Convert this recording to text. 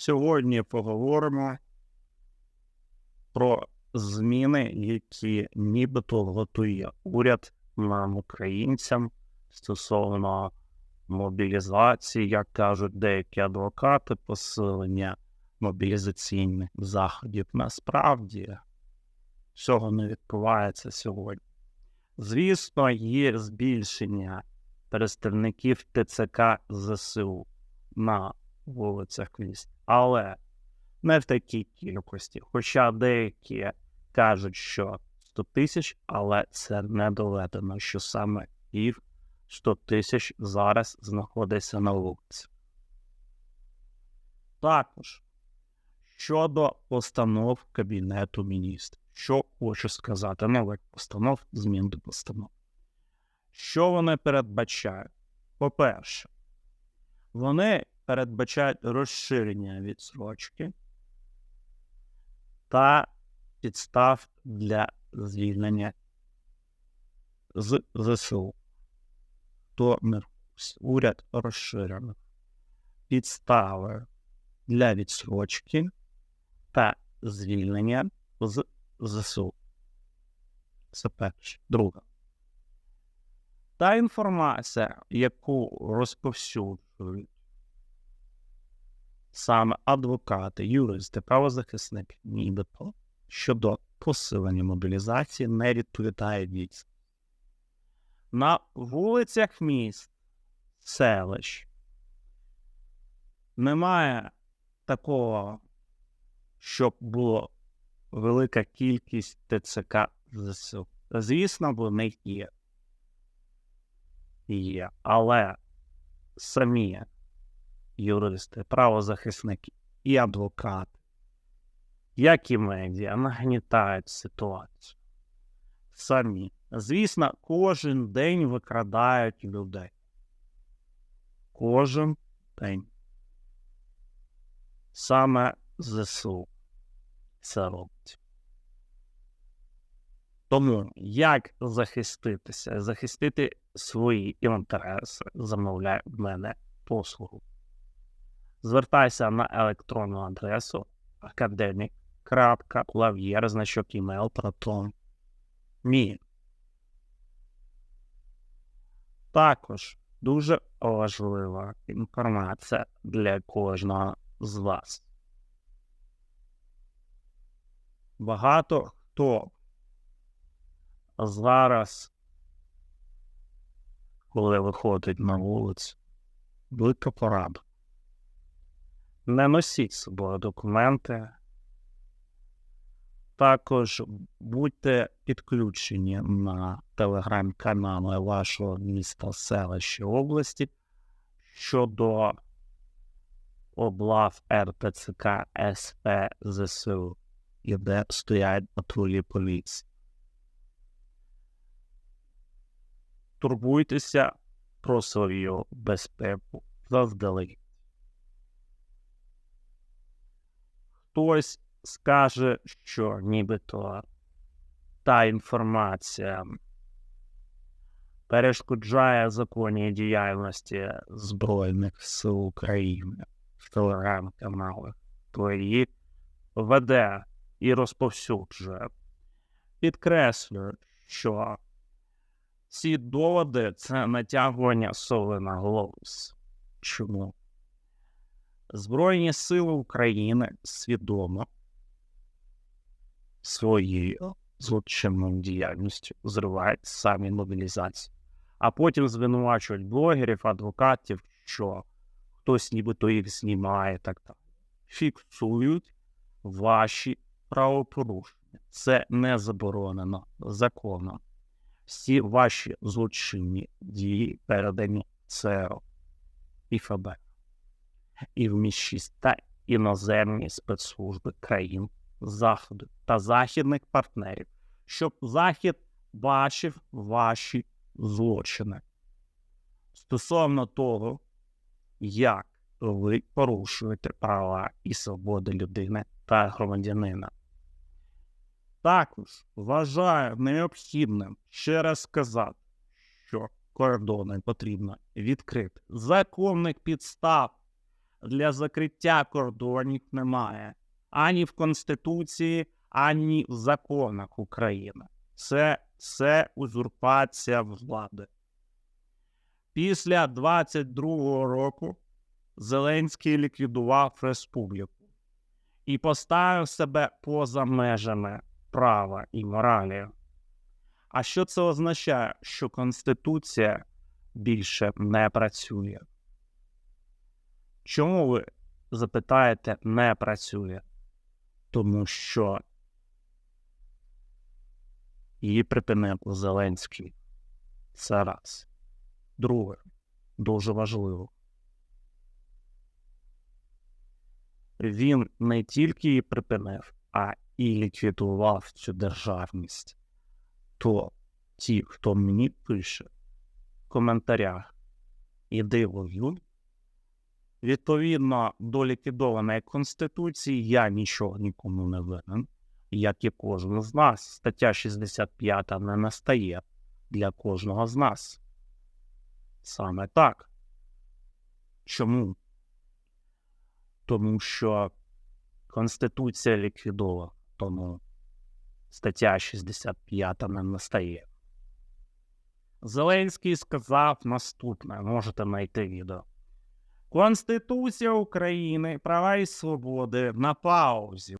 Сьогодні поговоримо про зміни, які нібито готує уряд нам, українцям, стосовно мобілізації, як кажуть деякі адвокати, посилення мобілізаційних заходів. Насправді цього не відбувається сьогодні. Звісно, є збільшення представників ТЦК ЗСУ на вулицях міст, але не в такій кількості. Хоча деякі кажуть, що 100 тисяч, але це не доведено, що саме їх 100 тисяч зараз знаходиться на вулиці. Також щодо постанов Кабінету міністрів, що хочу сказати, нових постанов, змін до постанов. Що вони передбачають? По-перше, вони передбачають розширення відсрочки та підстав для звільнення з ЗСУ. То уряд розширений підстави для відсрочки та звільнення з ЗСУ. Це перше. Друге. Та інформація, яку розповсюджують саме адвокати, юристи, правозахисники, нібито щодо посилення мобілізації не відповідає дійсно. На вулицях міст, селищ немає такого, щоб була велика кількість ТЦК ЗСУ. Звісно, вони є. Є, але самі юристи, правозахисники і адвокати, як і медіа, нагнітають ситуацію. Самі. Звісно, кожен день викрадають людей. Кожен день. Саме ЗСУ це робить. Тому як захиститися? Захистити свої інтереси, замовляє в мене послугу. Звертайся на електронну адресу. Мі. Також дуже важлива інформація для кожного з вас. Багато хто зараз, коли виходить на вулицю, велика порада. Не носіть з собою документи. Також будьте підключені на телеграм-канали вашого міста, селища області щодо облав РТЦК СП ЗСУ, і де стоять патрулі поліції. Турбуйтеся про свою безпеку заздалегідь. Хтось скаже, що нібито та інформація перешкоджає законній діяльності Збройних сил України в телеграм-каналах, то її веде і розповсюджує. Підкреслюю, що ці доводи це натягування соли на голос. Чому? Збройні сили України свідомо своєю злочинною діяльністю зривають самі мобілізації, а потім звинувачують блогерів, адвокатів, що хтось нібито їх знімає так далі. Фіксують ваші правопорушення. Це не заборонено законом. Всі ваші злочинні дії передані ЦРУ і ФБР і вміщість та іноземні спецслужби країн Заходу та західних партнерів, щоб Захід бачив ваші злочини. Стосовно того, як ви порушуєте права і свободи людини та громадянина. Також вважаю необхідним ще раз сказати, що кордони потрібно відкрити законних підстав для закриття кордонів немає ані в Конституції, ані в законах України. Це все узурпація влади. Після 22-го року Зеленський ліквідував республіку і поставив себе поза межами права і моралі. А що це означає? Що Конституція більше не працює. Чому ви запитаєте, не працює? Тому що її припинив Зеленський. Це раз. Друге, дуже важливо. Він не тільки її припинив, а і ліквідував цю державність. То ті, хто мені пише в коментарях, іди воюй, відповідно до ліквідованої Конституції, я нічого нікому не винен, як і кожен з нас. Стаття 65 не настає для кожного з нас. Саме так. Чому? Тому що Конституція ліквідована, тому стаття 65 не настає. Зеленський сказав наступне, можете знайти відео. Конституція України, права і свободи на паузі.